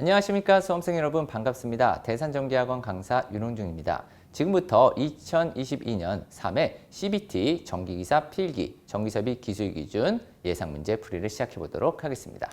안녕하십니까 수험생 여러분 반갑습니다. 대산전기학원 강사 윤홍중입니다. 지금부터 2022년 3회 CBT 전기기사 필기 전기섭이 기술기준 예상문제 풀이를 시작해 보도록 하겠습니다.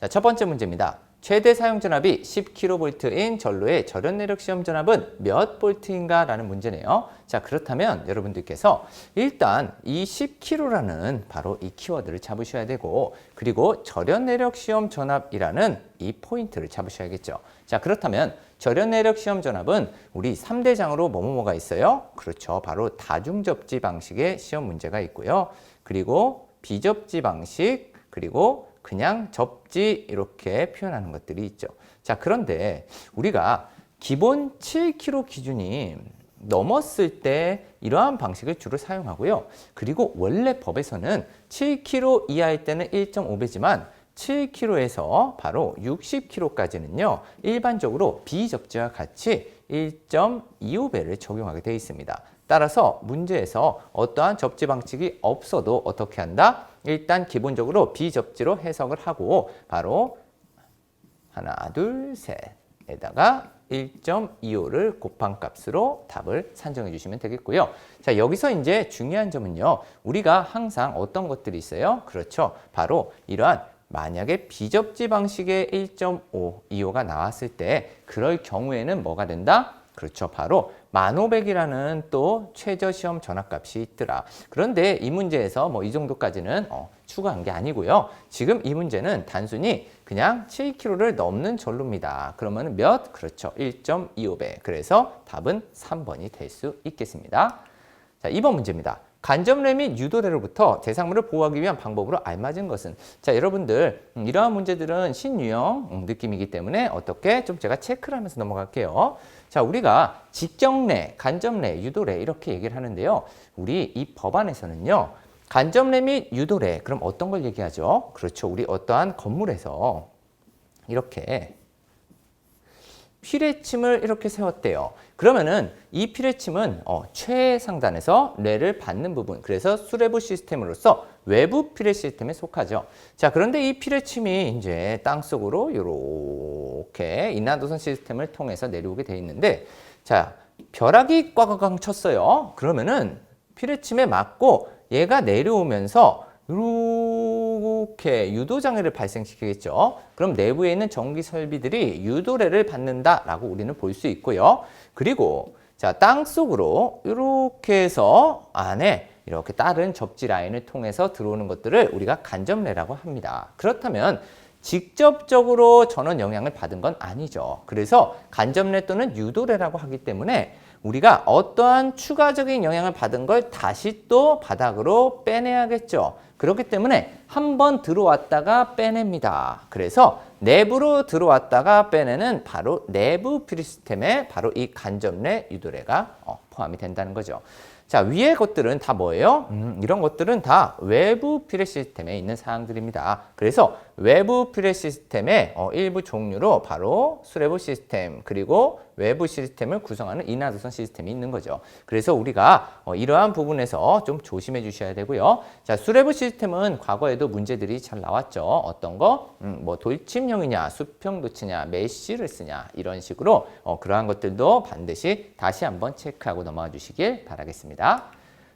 자, 첫 번째 문제입니다. 최대 사용 전압이 10kV인 전로의 절연 내력 시험 전압은 몇 볼트인가 라는 문제네요. 자, 그렇다면 여러분들께서 일단 이 10kg라는 바로 이 키워드를 잡으셔야 되고 그리고 절연 내력 시험 전압이라는 이 포인트를 잡으셔야겠죠. 자, 그렇다면 절연 내력 시험 전압은 우리 3대장으로 뭐뭐뭐가 있어요? 그렇죠. 바로 다중접지 방식의 시험 문제가 있고요. 그리고 비접지 방식 그리고 그냥 접지 이렇게 표현하는 것들이 있죠. 자, 그런데 우리가 기본 7kg 기준이 넘었을 때 이러한 방식을 주로 사용하고요. 그리고 원래 법에서는 7kg 이하일 때는 1.5배지만 7kg에서 바로 60kg까지는요. 일반적으로 비접지와 같이 1.25배를 적용하게 되어 있습니다. 따라서 문제에서 어떠한 접지 방식이 없어도 어떻게 한다? 일단 기본적으로 비접지로 해석을 하고 바로 하나, 둘, 셋에다가 1.25를 곱한 값으로 답을 산정해 주시면 되겠고요. 자, 여기서 이제 중요한 점은요. 우리가 항상 어떤 것들이 있어요? 그렇죠. 바로 이러한 만약에 비접지 방식의 1.5, 25가 나왔을 때 그럴 경우에는 뭐가 된다? 그렇죠. 바로 1500이라는 또 최저 시험 전압값이 있더라. 그런데 이 문제에서 뭐 이 정도까지는 어, 추가한 게 아니고요. 지금 이 문제는 단순히 그냥 7kg를 넘는 전로입니다. 그러면 몇? 그렇죠. 1.25배. 그래서 답은 3번이 될 수 있겠습니다. 자, 2번 문제입니다. 간접레 및 유도레로부터 대상물을 보호하기 위한 방법으로 알맞은 것은 자 여러분들 음, 이러한 문제들은 신유형 음, 느낌이기 때문에 어떻게 좀 제가 체크를 하면서 넘어갈게요. 자 우리가 직경례, 간접례, 유도례 이렇게 얘기를 하는데요. 우리 이 법안에서는요. 간접례 및 유도례 그럼 어떤 걸 얘기하죠? 그렇죠. 우리 어떠한 건물에서 이렇게 피뢰침을 이렇게 세웠대요. 그러면은 이 피뢰침은 어, 최상단에서 뇌를 받는 부분, 그래서 수레부 시스템으로서 외부 피뢰 시스템에 속하죠. 자, 그런데 이 피뢰침이 이제 땅 속으로 이렇게 인하도선 시스템을 통해서 내려오게 돼 있는데, 자, 벼락이 꽉꽉 쳤어요. 그러면은 피뢰침에 맞고 얘가 내려오면서 이렇게 유도 장애를 발생시키겠죠. 그럼 내부에 있는 전기 설비들이 유도례를 받는다라고 우리는 볼 수 있고요. 그리고 자, 땅 속으로 이렇게 해서 안에 이렇게 다른 접지 라인을 통해서 들어오는 것들을 우리가 간접례라고 합니다. 그렇다면 직접적으로 전원 영향을 받은 건 아니죠. 그래서 간접례 또는 유도례라고 하기 때문에 우리가 어떠한 추가적인 영향을 받은 걸 다시 또 바닥으로 빼내야겠죠. 그렇기 때문에 한 번 들어왔다가 빼냅니다. 그래서 내부로 들어왔다가 빼내는 바로 내부 피리시스템에 바로 이 간접례 유도례가 어, 포함이 된다는 거죠. 자, 위의 것들은 다 뭐예요? 음, 이런 것들은 다 외부 피레 시스템에 있는 사항들입니다. 그래서 외부 피레 시스템의 어, 일부 종류로 바로 수레부 시스템 그리고 외부 시스템을 구성하는 인하도선 시스템이 있는 거죠. 그래서 우리가 어, 이러한 부분에서 좀 조심해 주셔야 되고요. 자, 수레부 시스템은 과거에도 문제들이 잘 나왔죠. 어떤 거? 음, 뭐 돌침형이냐, 수평 도치냐, 메쉬를 쓰냐 이런 식으로 어, 그러한 것들도 반드시 다시 한번 체크하고 넘어가 주시길 바라겠습니다.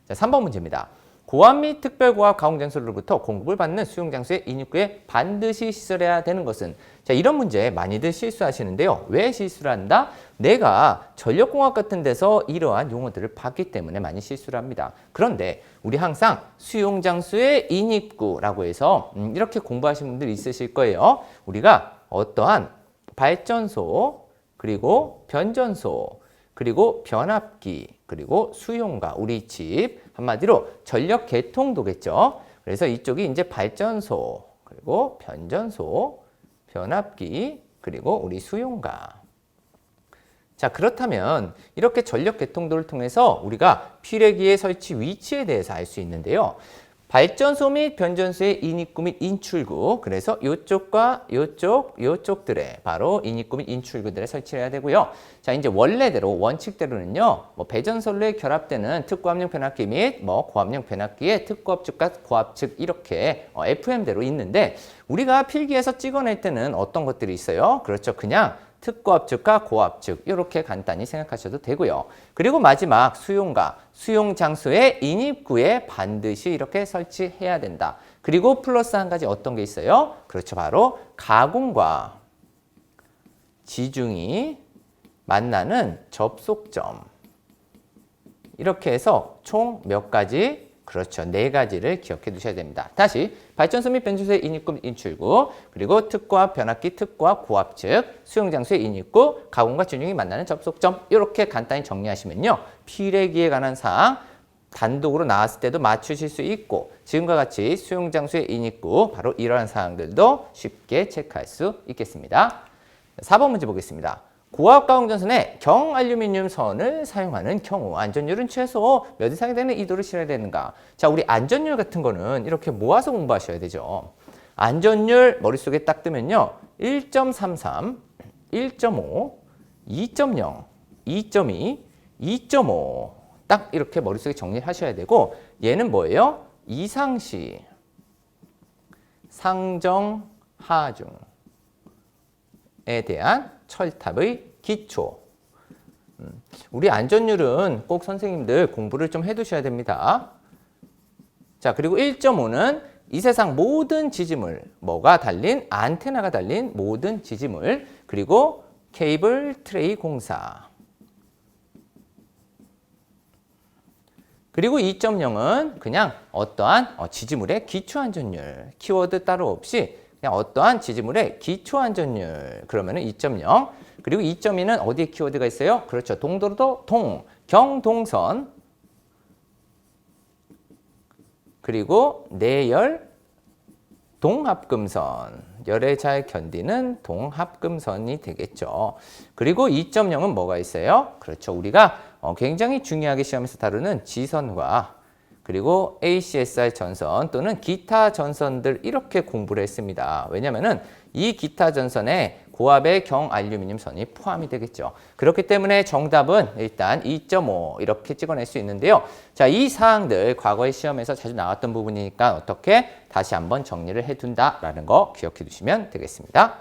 자, 3번 문제입니다. 고압 및 특별고압 가공장소로부터 공급을 받는 수용장소의 인입구에 반드시 시설해야 되는 것은 자 이런 문제 많이들 실수하시는데요. 왜 실수를 한다? 내가 전력공학 같은 데서 이러한 용어들을 봤기 때문에 많이 실수를 합니다. 그런데 우리 항상 수용장소의 인입구라고 해서 음, 이렇게 공부하신 분들 있으실 거예요. 우리가 어떠한 발전소 그리고 변전소 그리고 변압기 그리고 수용가 우리 집 한마디로 전력 개통도겠죠. 그래서 이쪽이 이제 발전소 그리고 변전소 변압기 그리고 우리 수용가 자 그렇다면 이렇게 전력 개통도를 통해서 우리가 피뢰기의 설치 위치에 대해서 알 수 있는데요. 발전소 및 변전소의 인입구 및 인출구 그래서 이쪽과 이쪽 이쪽들에 바로 인입구 및 인출구들에 설치를 해야 되고요. 자 이제 원래대로 원칙대로는요. 뭐 배전선로에 결합되는 특고압력 변압기 및 뭐 고압력 변압기의 특고압측과 고압측 이렇게 어, FM대로 있는데 우리가 필기에서 찍어낼 때는 어떤 것들이 있어요? 그렇죠. 그냥 특고압측과 고압측 이렇게 간단히 생각하셔도 되고요. 그리고 마지막 수용가, 수용 장소의 인입구에 반드시 이렇게 설치해야 된다. 그리고 플러스 한 가지 어떤 게 있어요? 그렇죠. 바로 가공과 지중이 만나는 접속점. 이렇게 해서 총 몇 가지 그렇죠. 네 가지를 기억해 두셔야 됩니다. 다시 발전소 및 변주소의 인입구 및 인출구 그리고 특고압 변압기 특고압 고압 측 수용장소의 인입구 가공과 진중이 만나는 접속점 이렇게 간단히 정리하시면요. 필기에 관한 사항 단독으로 나왔을 때도 맞추실 수 있고 지금과 같이 수용장소의 인입구 바로 이러한 사항들도 쉽게 체크할 수 있겠습니다. 4번 문제 보겠습니다. 고압 가공전선에 경알루미늄 선을 사용하는 경우 안전율은 최소 몇 이상이 되는 이도를 실어야 되는가? 자, 우리 안전율 같은 거는 이렇게 모아서 공부하셔야 되죠. 안전율 머릿속에 딱 뜨면요. 1.33, 1.5, 2.0, 2.2, 2.5. 딱 이렇게 머릿속에 정리하셔야 되고 얘는 뭐예요? 이상시, 상정, 하중에 대한 철탑의 기초. 음, 우리 안전율은 꼭 선생님들 공부를 좀 해두셔야 됩니다. 자, 그리고 1.5는 이 세상 모든 지지물, 뭐가 달린 안테나가 달린 모든 지지물, 그리고 케이블 트레이 공사. 그리고 2.0은 그냥 어떠한 어, 지지물의 기초 안전율, 키워드 따로 없이 그냥 어떠한 지지물의 기초 안전율 그러면은 2.0 그리고 2.2는 어디에 키워드가 있어요? 그렇죠. 동도로도 동, 경동선 그리고 내열 동합금선 열에 잘 견디는 동합금선이 되겠죠. 그리고 2.0은 뭐가 있어요? 그렇죠. 우리가 어, 굉장히 중요하게 시험에서 다루는 지선과 그리고 ACSR 전선 또는 기타 전선들 이렇게 공부를 했습니다. 왜냐하면 이 기타 전선에 고압의 경알루미늄 선이 포함이 되겠죠. 그렇기 때문에 정답은 일단 2.5 이렇게 찍어낼 수 있는데요. 자, 이 사항들 과거의 시험에서 자주 나왔던 부분이니까 어떻게 다시 한번 정리를 해둔다라는 거 기억해 두시면 되겠습니다.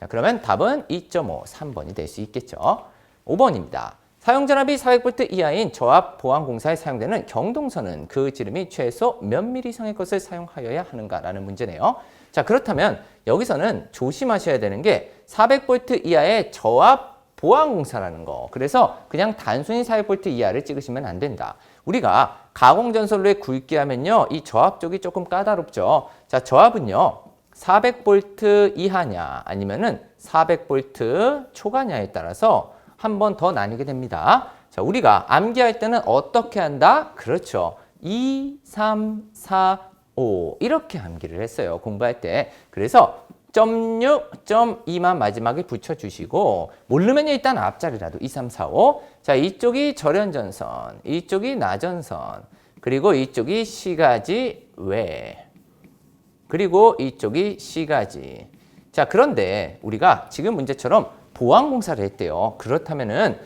자, 그러면 답은 2.5, 3번이 될 수 있겠죠. 5번입니다. 사용전압이 400V 이하인 저압 보안 공사에 사용되는 경동선은 그 지름이 최소 몇 미리 이상의 것을 사용하여야 하는가라는 문제네요. 자, 그렇다면 여기서는 조심하셔야 되는 게 400V 이하의 저압 보안 공사라는 거. 그래서 그냥 단순히 400V 이하를 찍으시면 안 된다. 우리가 가공전선로에 굵게 하면요. 이 저압 쪽이 조금 까다롭죠. 자, 저압은요. 400V 이하냐 아니면은 400V 초과냐에 따라서 한 번 더 나뉘게 됩니다. 자, 우리가 암기할 때는 어떻게 한다? 그렇죠. 2, 3, 4, 5 이렇게 암기를 했어요. 공부할 때. 그래서 점 6, 점 2만 마지막에 붙여주시고 모르면 일단 앞자리라도 2, 3, 4, 5 자, 이쪽이 절연전선, 이쪽이 나전선 그리고 이쪽이 시가지 외 그리고 이쪽이 시가지 자, 그런데 우리가 지금 문제처럼 보안공사를 했대요. 그렇다면은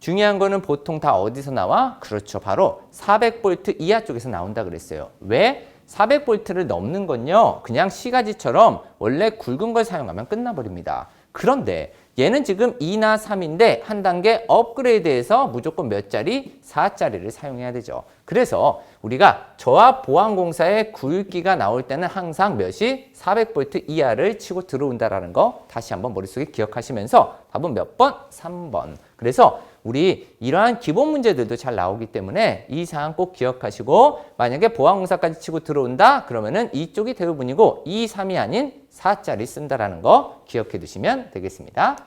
중요한 거는 보통 다 어디서 나와? 그렇죠. 바로 400V 이하 쪽에서 나온다 그랬어요. 왜? 400V를 넘는 건요. 그냥 시가지처럼 원래 굵은 걸 사용하면 끝나버립니다. 그런데 얘는 지금 2나 3인데 한 단계 업그레이드해서 무조건 몇 자리? 4자리를 사용해야 되죠. 그래서 우리가 저압 보안 공사의 굵기가 나올 때는 항상 몇이 400V 이하를 치고 들어온다라는 거 다시 한번 머릿속에 기억하시면서 답은 몇 번? 3번. 그래서 우리 이러한 기본 문제들도 잘 나오기 때문에 이 사항 꼭 기억하시고 만약에 보안공사까지 치고 들어온다 그러면은 이쪽이 대부분이고 2, 3이 아닌 4짜리 쓴다라는 거 기억해 두시면 되겠습니다.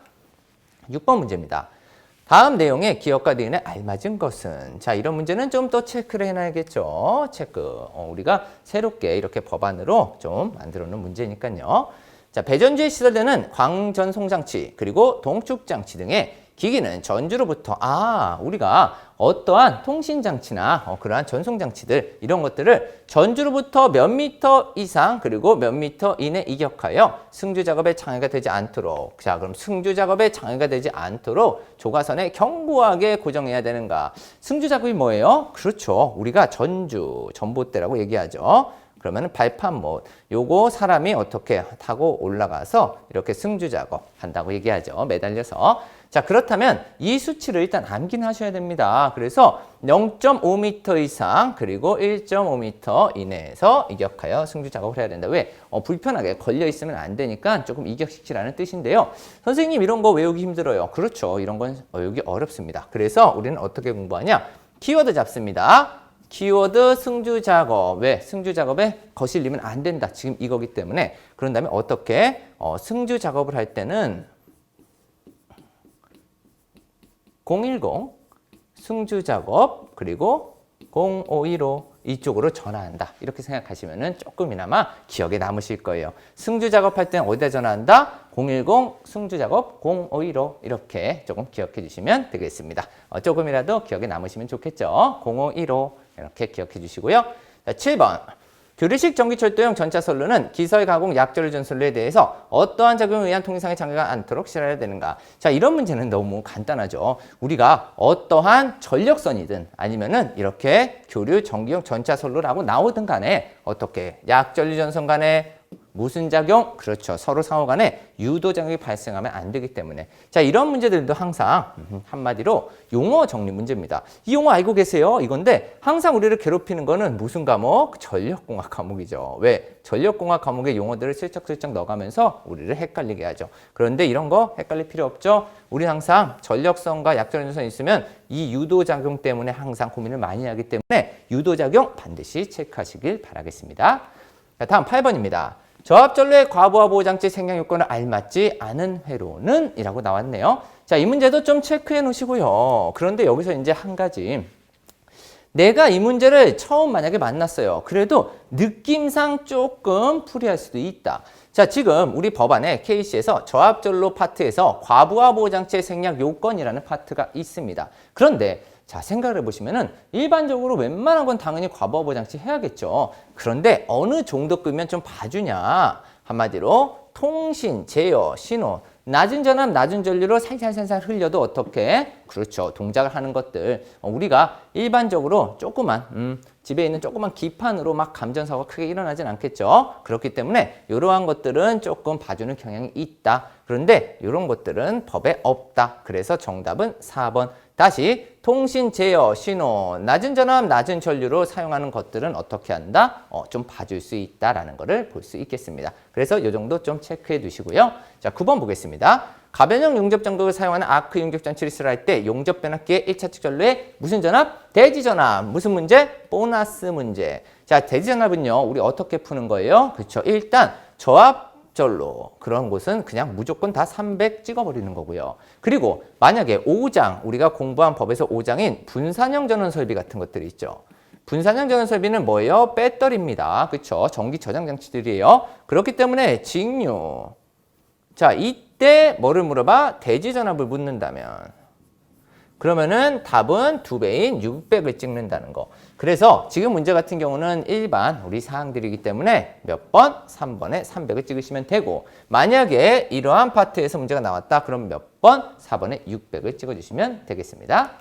6번 문제입니다. 다음 내용의 기억과 니은에 알맞은 것은 자 이런 문제는 좀 더 체크를 해놔야겠죠. 체크. 어, 우리가 새롭게 이렇게 법안으로 좀 만들어 놓은 문제니까요. 자 배전지에 시설되는 광전송장치 그리고 동축장치 등의 기기는 전주로부터 아 우리가 어떠한 통신 장치나 어, 그러한 전송 장치들 이런 것들을 전주로부터 몇 미터 이상 그리고 몇 미터 이내 이격하여 승주 작업에 장애가 되지 않도록 자 그럼 승주 작업에 장애가 되지 않도록 조가선에 견고하게 고정해야 되는가 승주 작업이 뭐예요? 그렇죠 우리가 전주 전봇대라고 얘기하죠. 그러면 발판 못 요거 사람이 어떻게 타고 올라가서 이렇게 승주 작업 한다고 얘기하죠. 매달려서. 자, 그렇다면 이 수치를 일단 암기는 하셔야 됩니다. 그래서 0.5m 이상 그리고 1.5m 이내에서 이격하여 승주 작업을 해야 된다. 왜? 어, 불편하게 걸려 있으면 안 되니까 조금 이격시키라는 뜻인데요. 선생님 이런 거 외우기 힘들어요. 그렇죠. 이런 건 외우기 어렵습니다. 그래서 우리는 어떻게 공부하냐? 키워드 잡습니다. 키워드 승주 작업. 왜? 승주 작업에 거슬리면 안 된다. 지금 이거기 때문에. 그런 다음에 어떻게? 어, 승주 작업을 할 때는 010 승주 작업 그리고 0515 이쪽으로 전화한다. 이렇게 생각하시면은 조금이나마 기억에 남으실 거예요. 승주 작업할 때는 어디다 전화한다? 010 승주 작업 0515 이렇게 조금 기억해 주시면 되겠습니다. 어, 조금이라도 기억에 남으시면 좋겠죠. 0515 이렇게 기억해 주시고요. 자, 7번. 교류식 전기철도용 전차선로는 기설 가공 약절 전선로에 대해서 어떠한 작용에 의한 통상에 장애가 않도록 실어야 되는가? 자, 이런 문제는 너무 간단하죠. 우리가 어떠한 전력선이든 아니면은 이렇게 교류 전기용 전차선로라고 나오든 간에 어떻게 약전류 전선 간에 무슨 작용? 그렇죠. 서로 상호 간에 유도 작용이 발생하면 안 되기 때문에. 자, 이런 문제들도 항상 음, 한마디로 용어 정리 문제입니다. 이 용어 알고 계세요? 이건데 항상 우리를 괴롭히는 거는 무슨 과목? 전력공학 과목이죠. 왜? 전력공학 과목의 용어들을 슬쩍슬쩍 넣어가면서 우리를 헷갈리게 하죠. 그런데 이런 거 헷갈릴 필요 없죠. 우리 항상 전력선과 약전선이 있으면 이 유도작용 때문에 항상 고민을 많이 하기 때문에 유도작용 반드시 체크하시길 바라겠습니다. 자, 다음 8번입니다. 저압전로의 과부하 보호장치 생략 요건을 알맞지 않은 회로는 이라고 나왔네요. 자, 이 문제도 좀 체크해 놓으시고요. 그런데 여기서 이제 한 가지. 내가 이 문제를 처음 만약에 만났어요. 그래도 느낌상 조금 풀이할 수도 있다. 자, 지금 우리 법안에 케이스에서 저압전로 파트에서 과부하 보호장치의 생략 요건이라는 파트가 있습니다. 그런데 자, 생각을 해보시면은 일반적으로 웬만한 건 당연히 과부하 보장치 해야겠죠. 그런데 어느 정도 끄면 좀 봐주냐. 한마디로 통신, 제어, 신호, 낮은 전압, 낮은 전류로 살살살살 흘려도 어떻게? 그렇죠. 동작을 하는 것들. 어, 우리가 일반적으로 조그만, 음, 집에 있는 조그만 기판으로 막 감전사고가 크게 일어나진 않겠죠. 그렇기 때문에 이러한 것들은 조금 봐주는 경향이 있다. 그런데 이런 것들은 법에 없다. 그래서 정답은 4번. 다시 통신 제어 신호 낮은 전압 낮은 전류로 사용하는 것들은 어떻게 한다? 어, 좀 봐줄 수 있다라는 것을 볼 수 있겠습니다. 그래서 이 정도 좀 체크해 두시고요. 자, 9번 보겠습니다. 가변형 용접 전극을 사용하는 아크 용접 장치를 쓰할 때 용접 변압기의 1차 측 전류에 무슨 전압? 대지 전압. 무슨 문제? 보너스 문제. 자, 대지 전압은요. 우리 어떻게 푸는 거예요? 그렇죠. 일단 저압 절로 그런 곳은 그냥 무조건 다 300 찍어버리는 거고요. 그리고 만약에 5장 우리가 공부한 법에서 5장인 분산형 전원 설비 같은 것들이 있죠. 분산형 전원 설비는 뭐예요? 배터리입니다. 그렇죠? 전기 저장 장치들이에요. 그렇기 때문에 직류. 자, 이때 뭐를 물어봐? 대지 전압을 묻는다면 그러면은 답은 두 배인 600을 찍는다는 거. 그래서 지금 문제 같은 경우는 일반 우리 사항들이기 때문에 몇 번? 3번에 300을 찍으시면 되고 만약에 이러한 파트에서 문제가 나왔다. 그럼 몇 번? 4번에 600을 찍어주시면 되겠습니다.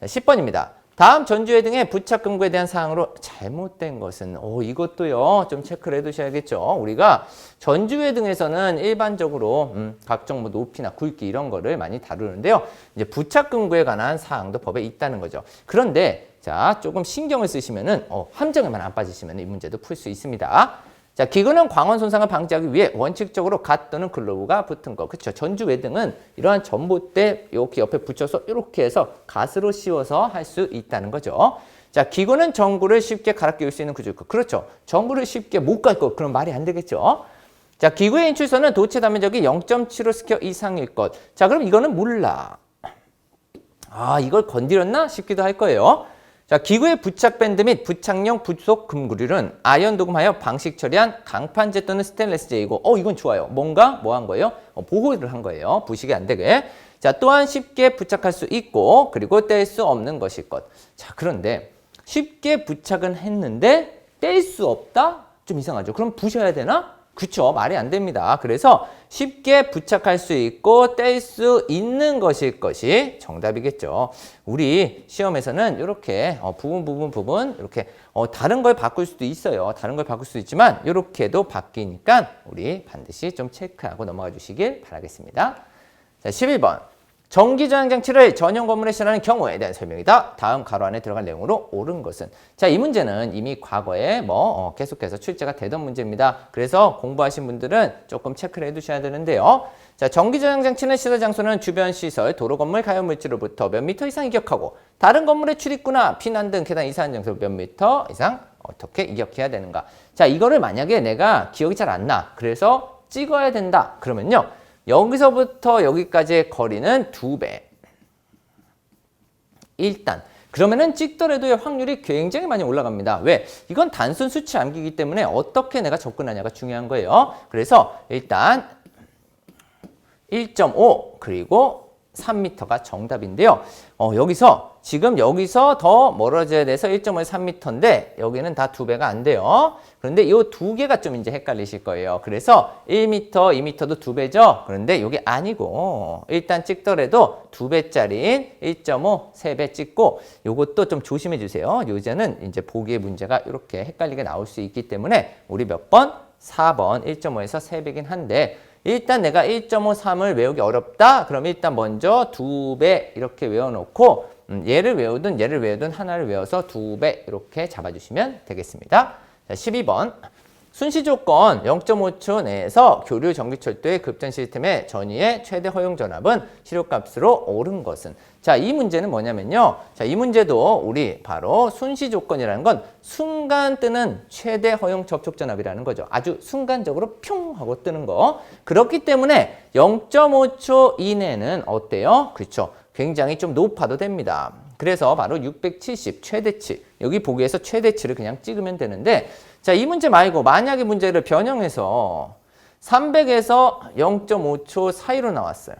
자, 10번입니다. 다음 전주회 등의 부착 금고에 대한 사항으로 잘못된 것은 오 이것도요 좀 체크를 해두셔야겠죠. 우리가 전주회 등에서는 일반적으로 음, 각종 뭐 높이나 굵기 이런 거를 많이 다루는데요. 이제 부착 금고에 관한 사항도 법에 있다는 거죠. 그런데 자 조금 신경을 쓰시면은 어, 함정에만 안 빠지시면 이 문제도 풀 수 있습니다. 자, 기구는 광원 손상을 방지하기 위해 원칙적으로 갓 또는 글로브가 붙은 거. 그렇죠. 전주 외등은 이러한 전봇대 이렇게 옆에 붙여서 이렇게 해서 갓으로 씌워서 할 수 있다는 거죠. 자, 기구는 전구를 쉽게 갈아 끼울 수 있는 구조일 것. 그렇죠. 전구를 쉽게 못갈 것. 그럼 말이 안 되겠죠. 자, 기구의 인출선은 도체 단면적이 0.75 스퀘어 이상일 것. 자, 그럼 이거는 몰라. 아, 이걸 건드렸나 싶기도 할 거예요. 자, 기구의 부착 밴드 및 부착용 부속 금구류는 아연 도금하여 방식 처리한 강판재 또는 스테인레스재이고, 어, 이건 좋아요. 뭔가 뭐 한 거예요? 어, 보호를 한 거예요. 부식이 안 되게. 자, 또한 쉽게 부착할 수 있고 그리고 뗄 수 없는 것일 것. 자, 그런데 쉽게 부착은 했는데 뗄 수 없다? 좀 이상하죠. 그럼 부셔야 되나? 그쵸. 말이 안 됩니다. 그래서 쉽게 부착할 수 있고 뗄 수 있는 것일 것이 정답이겠죠. 우리 시험에서는 이렇게 어, 부분 부분 부분 이렇게 어, 다른 걸 바꿀 수도 있어요. 다른 걸 바꿀 수도 있지만 이렇게도 바뀌니까 우리 반드시 좀 체크하고 넘어가 주시길 바라겠습니다. 자, 11번. 전기저장 장치를 전용 건물에 실하는 경우에 대한 설명이다. 다음 가로 안에 들어간 내용으로 옳은 것은. 자, 이 문제는 이미 과거에 뭐 어, 계속해서 출제가 되던 문제입니다. 그래서 공부하신 분들은 조금 체크를 해두셔야 되는데요. 자, 전기저장 장치는 시설 장소는 주변 시설, 도로 건물, 가용 물질로부터 몇 미터 이상 이격하고 다른 건물의 출입구나 피난 등 계단 이사한 장소 몇 미터 이상 어떻게 이격해야 되는가. 자, 이거를 만약에 내가 기억이 잘 안 나. 그래서 찍어야 된다. 그러면요. 여기서부터 여기까지의 거리는 두 배. 일단 그러면은 찍더라도 확률이 굉장히 많이 올라갑니다. 왜? 이건 단순 수치 암기이기 때문에 어떻게 내가 접근하냐가 중요한 거예요. 그래서 일단 1.5 그리고 3m가 정답인데요. 어, 여기서 지금 여기서 더 멀어져야 돼서 1.5에 3m인데 여기는 다 두 배가 안 돼요. 그런데 이 두 개가 좀 이제 헷갈리실 거예요. 그래서 1m, 2m도 두 배죠. 그런데 이게 아니고 일단 찍더라도 두 배짜리인 1.5, 세 배 찍고 이것도 좀 조심해 주세요. 요새는 이제 보기의 문제가 이렇게 헷갈리게 나올 수 있기 때문에 우리 몇 번? 4번 1.5에서 3배긴 한데 일단 내가 1.53을 외우기 어렵다? 그럼 일단 먼저 두 배 이렇게 외워놓고 음, 얘를 외우든 얘를 외우든 하나를 외워서 두 배 이렇게 잡아주시면 되겠습니다. 자, 12번. 순시 조건 0.5초 내에서 교류 전기철도의 급전 시스템의 전위의 최대 허용 전압은 시료값으로 옳은 것은 자, 이 문제는 뭐냐면요. 자, 이 문제도 우리 바로 순시 조건이라는 건 순간 뜨는 최대 허용 접촉 전압이라는 거죠. 아주 순간적으로 뿅 하고 뜨는 거. 그렇기 때문에 0.5초 이내는 어때요? 그렇죠. 굉장히 좀 높아도 됩니다. 그래서 바로 670 최대치. 여기 보기에서 최대치를 그냥 찍으면 되는데 자, 이 문제 말고 만약에 문제를 변형해서 300에서 0.5초 사이로 나왔어요.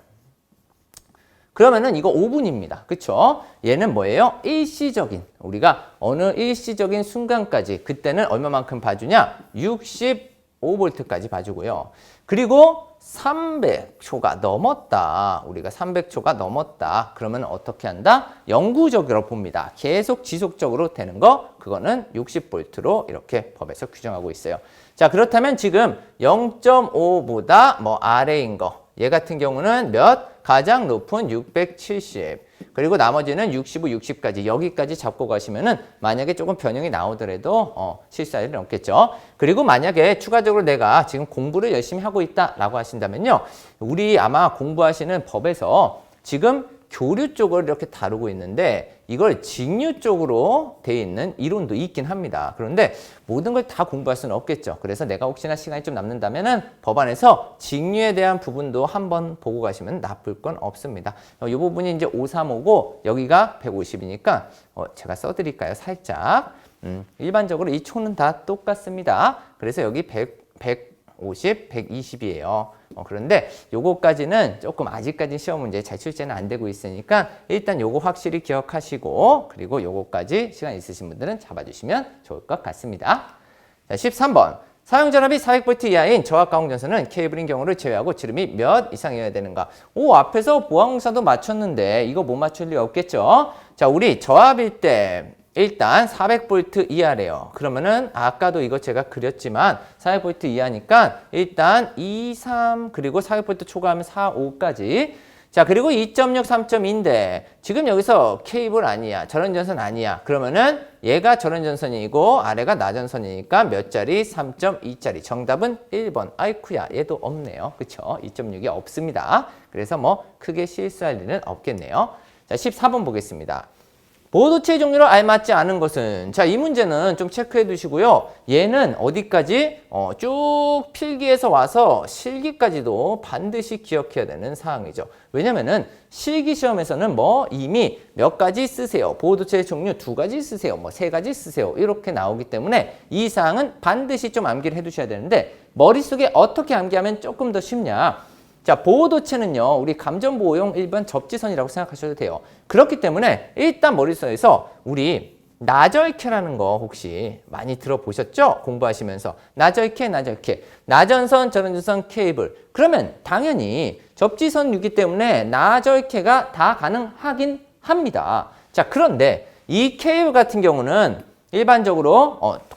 그러면은 이거 5분입니다. 그쵸? 얘는 뭐예요? 일시적인. 우리가 어느 일시적인 순간까지 그때는 얼마만큼 봐주냐? 65V까지 봐주고요. 그리고 300초가 넘었다. 우리가 300초가 넘었다. 그러면 어떻게 한다? 영구적으로 봅니다. 계속 지속적으로 되는 거 그거는 60V로 이렇게 법에서 규정하고 있어요. 자, 그렇다면 지금 0.5보다 뭐 아래인 거. 얘 같은 경우는 몇? 가장 높은 670. 그리고 나머지는 65, 60까지 여기까지 잡고 가시면은 만약에 조금 변형이 나오더라도 어, 일은 없겠죠. 그리고 만약에 추가적으로 내가 지금 공부를 열심히 하고 있다라고 하신다면요. 우리 아마 공부하시는 법에서 지금 교류 쪽을 이렇게 다루고 있는데 이걸 직류 쪽으로 돼 있는 이론도 있긴 합니다. 그런데 모든 걸 다 공부할 수는 없겠죠. 그래서 내가 혹시나 시간이 좀 남는다면은 법안에서 직류에 대한 부분도 한번 보고 가시면 나쁠 건 없습니다. 어, 이 부분이 이제 535고 여기가 150이니까 어, 제가 써드릴까요? 살짝. 음, 일반적으로 이 초는 다 똑같습니다. 그래서 여기 100, 150, 120이에요. 어, 그런데 요거까지는 조금 아직까지 시험 문제 잘 출제는 안 되고 있으니까 일단 요거 확실히 기억하시고 그리고 요거까지 시간 있으신 분들은 잡아주시면 좋을 것 같습니다. 자, 13번. 사용전압이 400V 이하인 저압가공전선은 케이블인 경우를 제외하고 지름이 몇 이상이어야 되는가? 오, 앞에서 보항공사도 맞췄는데 이거 못 맞출 리 없겠죠? 자, 우리 저압일 때 일단 400V 이하래요. 그러면은 아까도 이거 제가 그렸지만 400V 이하니까 일단 2, 3 그리고 400V 초과하면 4, 5까지. 자 그리고 2.6, 3.2인데 지금 여기서 케이블 아니야 전원전선 아니야. 그러면은 얘가 전원전선이고 아래가 나전선이니까 몇 자리? 3.2짜리. 정답은 1번. 아이쿠야 얘도 없네요. 그쵸? 2.6이 없습니다. 그래서 뭐 크게 실수할 일은 없겠네요. 자 14번 보겠습니다 보도체 종류로 알맞지 않은 것은 자 이 문제는 좀 체크해 두시고요. 얘는 어디까지 어, 쭉 필기에서 와서 실기까지도 반드시 기억해야 되는 사항이죠. 왜냐면은 실기 시험에서는 뭐 이미 몇 가지 쓰세요. 보도체 종류 두 가지 쓰세요. 뭐 세 가지 쓰세요. 이렇게 나오기 때문에 이 사항은 반드시 좀 암기를 해 두셔야 되는데 머릿속에 어떻게 암기하면 조금 더 쉽냐? 자, 보호도체는요, 우리 감전보호용 일반 접지선이라고 생각하셔도 돼요. 그렇기 때문에 일단 머릿속에서 우리 나절캐라는 거 혹시 많이 들어보셨죠? 공부하시면서. 나절캐, 나절캐. 나전선, 전원전선 케이블. 그러면 당연히 접지선이기 때문에 나절캐가 다 가능하긴 합니다. 자, 그런데 이 케이블 같은 경우는 일반적으로 어, 확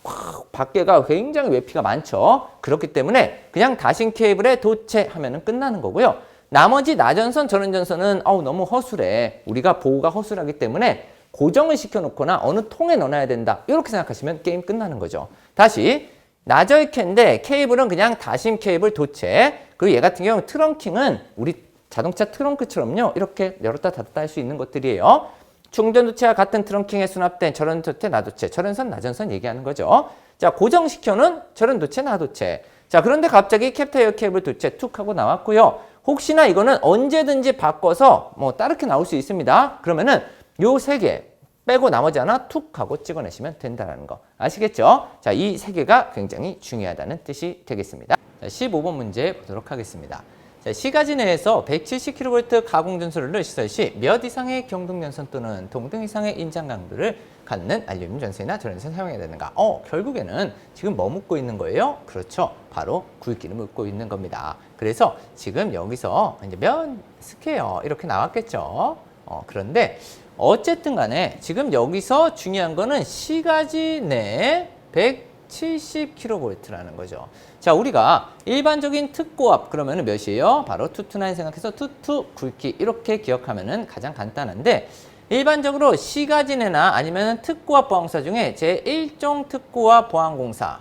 밖에가 굉장히 외피가 많죠. 그렇기 때문에 그냥 다신 케이블에 도체하면 끝나는 거고요. 나머지 나전선, 전원전선은 어우, 너무 허술해. 우리가 보호가 허술하기 때문에 고정을 시켜놓거나 어느 통에 넣어놔야 된다. 이렇게 생각하시면 게임 끝나는 거죠. 다시 나절캐인데 케이블은 그냥 다심 케이블 도체. 그리고 얘 같은 경우 트렁킹은 우리 자동차 트렁크처럼요. 이렇게 열었다 닫았다 할 수 있는 것들이에요. 충전 도체와 같은 트렁킹에 수납된 저런 도체, 나도체, 저런선, 나전선 얘기하는 거죠. 자, 고정시켜놓은 저런 도체, 나 도체. 자, 그런데 갑자기 캡터 에어 케이블 도체 툭 하고 나왔고요. 혹시나 이거는 언제든지 바꿔서 뭐 다르게 나올 수 있습니다. 그러면은 요 세 개 빼고 나머지 하나 툭 하고 찍어내시면 된다는 거 아시겠죠? 자, 이 세 개가 굉장히 중요하다는 뜻이 되겠습니다. 자, 15번 문제 보도록 하겠습니다. 자, 시가지 내에서 170kV 가공 전소를 시설 시 몇 이상의 경동 연선 또는 동등 이상의 인장 강도를 갖는 알루미늄 전선이나 전선을 사용해야 되는가? 어, 결국에는 지금 뭐 묻고 있는 거예요? 그렇죠. 바로 굵기를 묻고 있는 겁니다. 그래서 지금 여기서 이제 몇 스퀘어 이렇게 나왔겠죠. 어, 그런데 어쨌든 간에 지금 여기서 중요한 거는 시가지 내에 170kV라는 거죠. 자, 우리가 일반적인 특고압 그러면 은 몇이에요? 바로 투투나인 생각해서 투투 굵기 이렇게 기억하면 은 가장 간단한데 일반적으로 시가진해나 아니면 특고압 보항사 중에 제1종 특고압 보항공사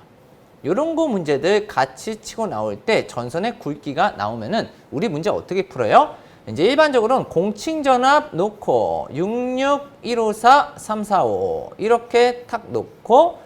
요런 거 문제들 같이 치고 나올 때 전선의 굵기가 나오면은 우리 문제 어떻게 풀어요? 이제 일반적으로는 공칭전압 놓고 66, 154, 345 이렇게 탁 놓고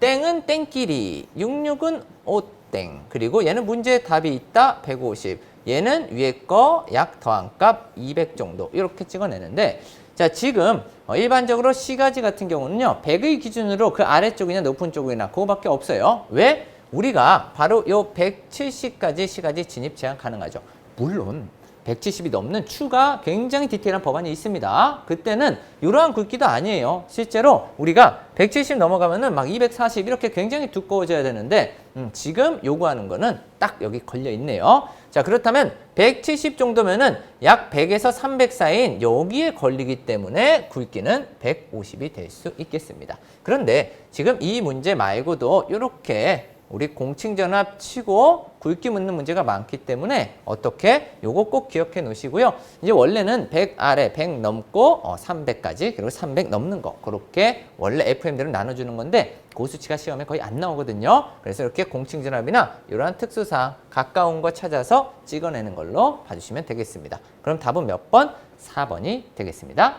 땡은 땡끼리 66은 5 땡. 그리고 얘는 문제에 답이 있다 150 얘는 위에 거 약 더한 값 200 정도. 이렇게 찍어내는데 자 지금 어, 일반적으로 시가지 같은 경우는요 100의 기준으로 그 아래쪽이나 높은 쪽이나 그거밖에 없어요. 왜? 우리가 바로 요 170까지 시가지 진입 제한 가능하죠. 물론 170이 넘는 추가 굉장히 디테일한 법안이 있습니다. 그때는 이러한 굵기도 아니에요. 실제로 우리가 170 넘어가면은 막 240 이렇게 굉장히 두꺼워져야 되는데 음, 지금 요구하는 거는 딱 여기 걸려 있네요. 자 그렇다면 170 정도면은 약 100에서 300 사이인 여기에 걸리기 때문에 굵기는 150이 될 수 있겠습니다. 그런데 지금 이 문제 말고도 이렇게 우리 공칭전압 치고 굵기 묻는 문제가 많기 때문에 어떻게 요거 꼭 기억해 놓으시고요. 이제 원래는 100 아래 100 넘고 어, 300까지 그리고 300 넘는 거 그렇게 원래 FM들은 나눠주는 건데 그 수치가 시험에 거의 안 나오거든요. 그래서 이렇게 공칭전압이나 이러한 특수사항 가까운 거 찾아서 찍어내는 걸로 봐주시면 되겠습니다. 그럼 답은 몇 번? 4번이 되겠습니다.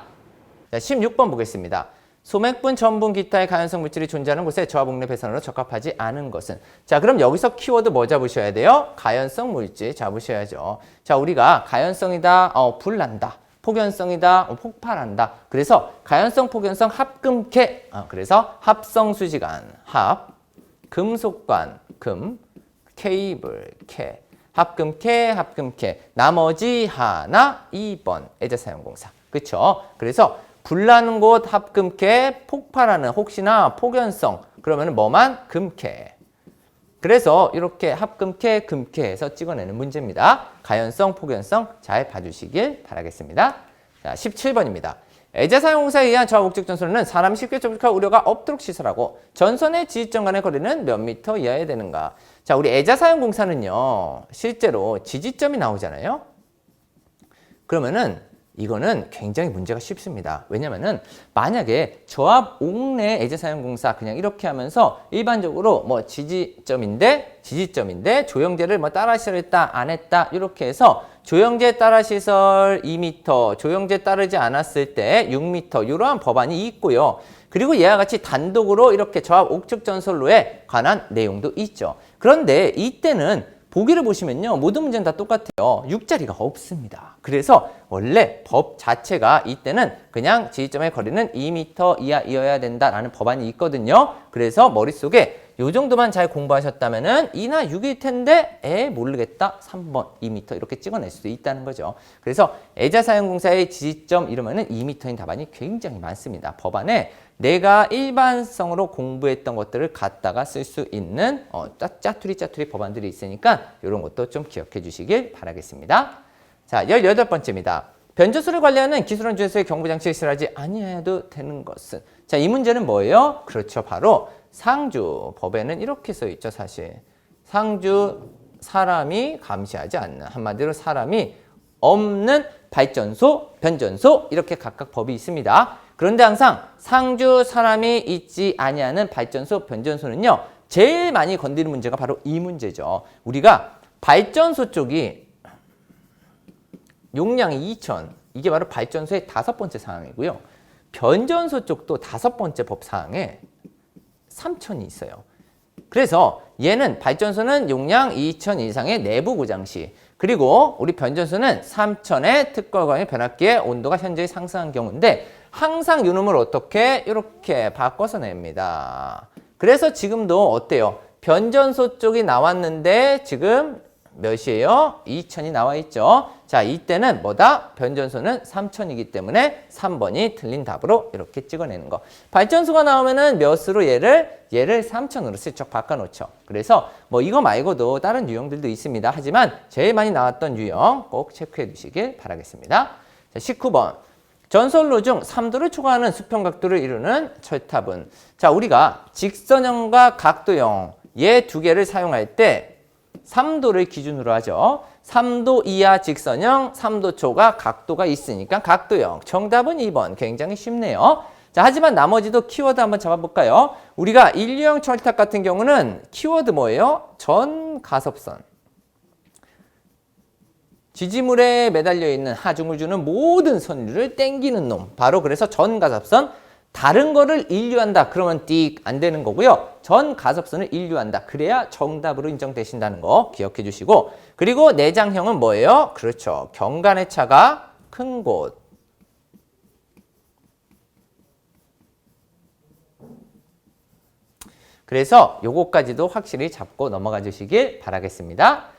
자, 16번 보겠습니다. 소맥분, 전분, 기타의 가연성 물질이 존재하는 곳에 저하복내 배선으로 적합하지 않은 것은 자 그럼 여기서 키워드 뭐 잡으셔야 돼요? 가연성 물질 잡으셔야죠. 자 우리가 가연성이다, 어, 불난다. 폭연성이다, 어, 폭발한다. 그래서 가연성, 폭연성, 합금캐. 어, 그래서 합성수지간, 합, 금속관, 금, 케이블, 캐. 합금캐, 합금캐. 나머지 하나, 2번, 애자사용공사. 그쵸? 그래서 불나는 곳 합금캐, 폭발하는 혹시나 폭연성 그러면 뭐만 금캐. 그래서 이렇게 합금캐, 금캐해서 찍어내는 문제입니다. 가연성, 폭연성 잘 봐주시길 바라겠습니다. 자, 17번입니다. 애자사용공사에 의한 저하 목적 전선은 사람 쉽게 접촉할 우려가 없도록 시설하고 전선의 지지점 간의 거리는 몇 미터 이하에 되는가. 자, 우리 애자사용공사는요. 실제로 지지점이 나오잖아요. 그러면은 이거는 굉장히 문제가 쉽습니다. 왜냐면은 만약에 저압 옥내 애제 사용 공사 그냥 이렇게 하면서 일반적으로 뭐 지지점인데 지지점인데 조영제를 뭐 따라 시설했다 안 했다 이렇게 해서 조영제 따라 시설 2m, 조영제 따르지 않았을 때 6m 이러한 법안이 있고요. 그리고 이와 같이 단독으로 이렇게 저압 옥측 전설로에 관한 내용도 있죠. 그런데 이때는 보기를 보시면요. 모든 문제는 다 똑같아요. 6자리가 없습니다. 그래서 원래 법 자체가 이때는 그냥 지지점의 거리는 2m 이하이어야 된다라는 법안이 있거든요. 그래서 머릿속에 요 정도만 잘 공부하셨다면은 2나 6일 텐데 에 모르겠다 3번 2m 이렇게 찍어낼 수도 있다는 거죠. 그래서 애자사용공사의 지지점 이러면은 2m인 답안이 굉장히 많습니다. 법안에 내가 일반성으로 공부했던 것들을 갖다가 쓸 수 있는 어, 짜, 짜투리 짜투리 법안들이 있으니까 이런 것도 좀 기억해 주시길 바라겠습니다. 자, 18번째입니다. 변조수를 관리하는 기술원 주에서의 경보장치를 실하지 아니해도 되는 것은 자, 이 문제는 뭐예요? 그렇죠. 바로 상주 법에는 이렇게 써 있죠, 사실. 상주 사람이 감시하지 않는 한마디로 사람이 없는 발전소, 변전소 이렇게 각각 법이 있습니다. 그런데 항상 상주 사람이 있지 아니하는 발전소, 변전소는요. 제일 많이 건드리는 문제가 바로 이 문제죠. 우리가 발전소 쪽이 용량이 2천 이게 바로 발전소의 다섯 번째 사항이고요. 변전소 쪽도 다섯 번째 법 사항에 3천이 있어요. 그래서 얘는 발전소는 용량 2천 이상의 내부 고장 시 그리고 우리 변전소는 3천의 특허관의 변압기의 온도가 현저히 상승한 경우인데 항상 요놈을 어떻게 이렇게 바꿔서 냅니다. 그래서 지금도 어때요? 변전소 쪽이 나왔는데 지금 몇이에요? 2천이 나와 있죠. 자, 이때는 뭐다? 변전소는 3천이기 때문에 3번이 틀린 답으로 이렇게 찍어내는 거. 발전소가 나오면은 몇으로 얘를? 얘를 3천으로 슬쩍 바꿔 놓죠. 그래서 뭐 이거 말고도 다른 유형들도 있습니다. 하지만 제일 많이 나왔던 유형 꼭 체크해 두시길 바라겠습니다. 자, 19번. 전선로 중 3도를 초과하는 수평 각도를 이루는 철탑은 자, 우리가 직선형과 각도형 얘 두 개를 사용할 때 3도를 기준으로 하죠. 3도 이하 직선형, 3도 초과 각도가 있으니까 각도형. 정답은 2번. 굉장히 쉽네요. 자, 하지만 나머지도 키워드 한번 잡아볼까요? 우리가 인류형 철탑 같은 경우는 키워드 뭐예요? 전 가섭선. 지지물에 매달려 있는 하중을 주는 모든 선류를 땡기는 놈. 바로 그래서 전가섭선. 다른 거를 인류한다. 그러면 띡 안 되는 거고요. 전 가섭선을 인류한다. 그래야 정답으로 인정되신다는 거 기억해 주시고 그리고 내장형은 뭐예요? 그렇죠. 경간의 차가 큰 곳. 그래서 요거까지도 확실히 잡고 넘어가 주시길 바라겠습니다.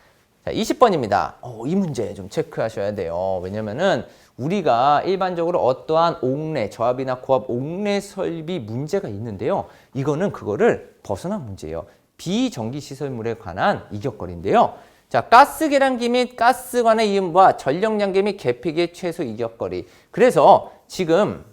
자, 20번입니다. 어, 이 문제 좀 체크하셔야 돼요. 왜냐면은 우리가 일반적으로 어떠한 옥내, 저압이나 고압 옥내 설비 문제가 있는데요. 이거는 그거를 벗어난 문제예요. 비전기 시설물에 관한 이격거리인데요. 자, 가스 계량기 및 가스관의 이음과 전력량계 및 계피기의 최소 이격거리. 그래서 지금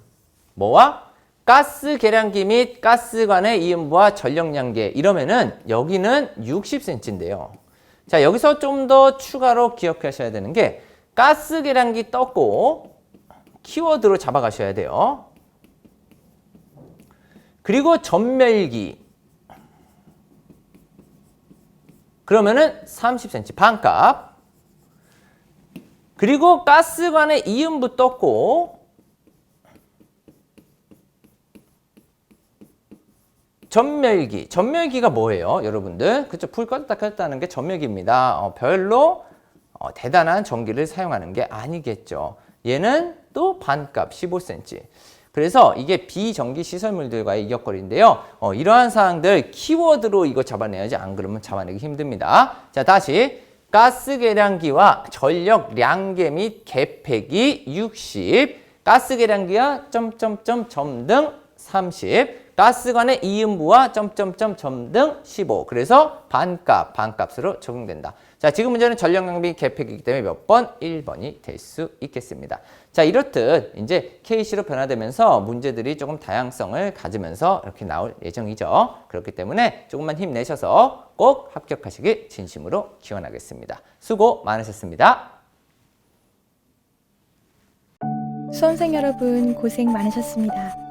뭐와 가스 계량기 및 가스관의 이음과 전력량계 이러면은 여기는 60cm인데요. 자, 여기서 좀 더 추가로 기억하셔야 되는 게 가스 계량기 떴고 키워드로 잡아가셔야 돼요. 그리고 전멸기 그러면은 30cm 반값 그리고 가스관의 이음부 떴고 전멸기. 전멸기가 뭐예요, 여러분들? 그쵸? 불 껐다 켰다는 게 전멸기입니다. 어, 별로 어, 대단한 전기를 사용하는 게 아니겠죠. 얘는 또 반값 15cm. 그래서 이게 비전기 시설물들과의 이격거리인데요. 어, 이러한 사항들 키워드로 이거 잡아내야지 안 그러면 잡아내기 힘듭니다. 자, 다시 가스 계량기와 전력 량계 및 계팩이 60, 가스 계량기와 점점점 점 등 30, 가스관의 이음부와 점점점 점 등 15. 그래서 반값, 반값으로 적용된다. 자, 지금 문제는 전력 낭비 계획이기 때문에 몇 번? 1번이 될 수 있겠습니다. 자, 이렇듯 이제 KC로 변화되면서 문제들이 조금 다양성을 가지면서 이렇게 나올 예정이죠. 그렇기 때문에 조금만 힘내셔서 꼭 합격하시길 진심으로 기원하겠습니다. 수고 많으셨습니다. 수험생 여러분 고생 많으셨습니다.